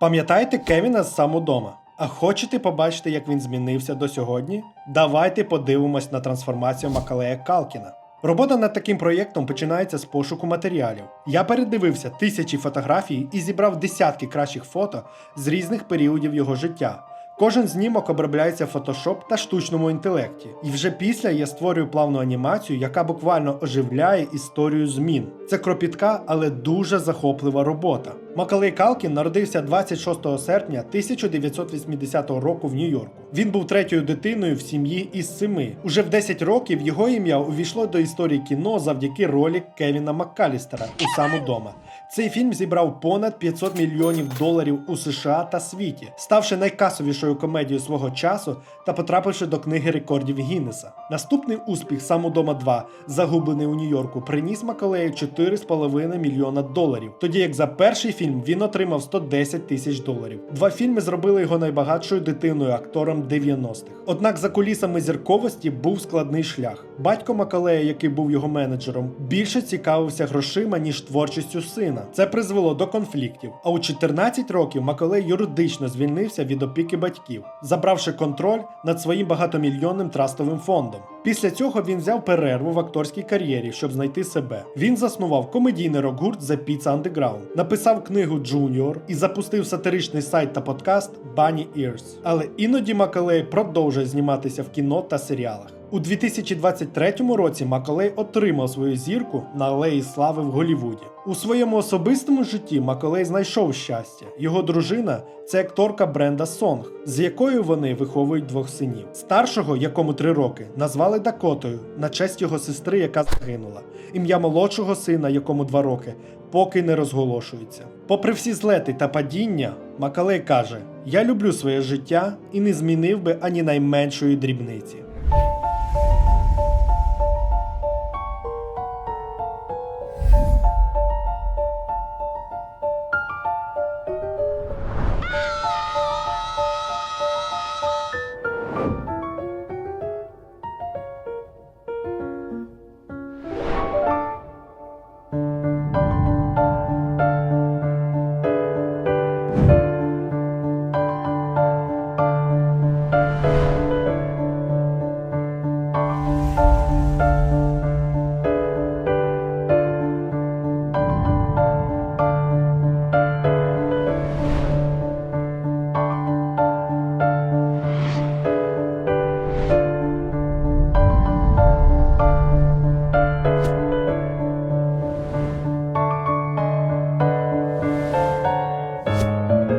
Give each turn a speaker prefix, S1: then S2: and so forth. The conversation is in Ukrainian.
S1: Пам'ятаєте Кевіна з самодома? А хочете побачити, як він змінився до сьогодні? Давайте подивимось на трансформацію Макалея Калкіна. Робота над таким проєктом починається з пошуку матеріалів. Я передивився тисячі фотографій і зібрав десятки кращих фото з різних періодів його життя. Кожен знімок обробляється в Photoshop та штучному інтелекті. І вже після я створюю плавну анімацію, яка буквально оживляє історію змін. Це кропітка, але дуже захоплива робота. Макалей Калкін народився 26 серпня 1980 року в Нью-Йорку. Він був третьою дитиною в сім'ї із семи. Уже в 10 років його ім'я увійшло до історії кіно завдяки ролі Кевіна Маккалістера у саму дома. Цей фільм зібрав понад 500 мільйонів доларів у США та світі, ставши найкасовішою комедією свого часу та потрапивши до книги рекордів Гіннеса. Наступний успіх «Самодома 2», загублений у Нью-Йорку, приніс Макалею 4,5 мільйона доларів, тоді як за перший фільм він отримав 110 тисяч доларів. Два фільми зробили його найбагатшою дитиною актором 90-х. Однак за кулісами зірковості був складний шлях. Батько Макалея, який був його менеджером, більше цікавився грошима ніж творчістю сина. Це призвело до конфліктів. А у 14 років Макалей юридично звільнився від опіки батьків, забравши контроль над своїм багатомільйонним трастовим фондом. Після цього він взяв перерву в акторській кар'єрі, щоб знайти себе. Він заснував комедійний рок-гурт The Pizza Underground, написав книгу Junior і запустив сатиричний сайт та подкаст Bunny Ears. Але іноді Макалей продовжує зніматися в кіно та серіалах. У 2023 році Макалей отримав свою зірку на алеї слави в Голлівуді. У своєму особистому житті Макалей знайшов щастя. Його дружина це акторка Бренда Сонг, з якою вони виховують двох синів. Старшого, якому три роки, назвали Дакотою на честь його сестри, яка загинула. Ім'я молодшого сина, якому два роки, поки не розголошується. Попри всі злети та падіння, Макалей каже: Я люблю своє життя і не змінив би ані найменшої дрібниці.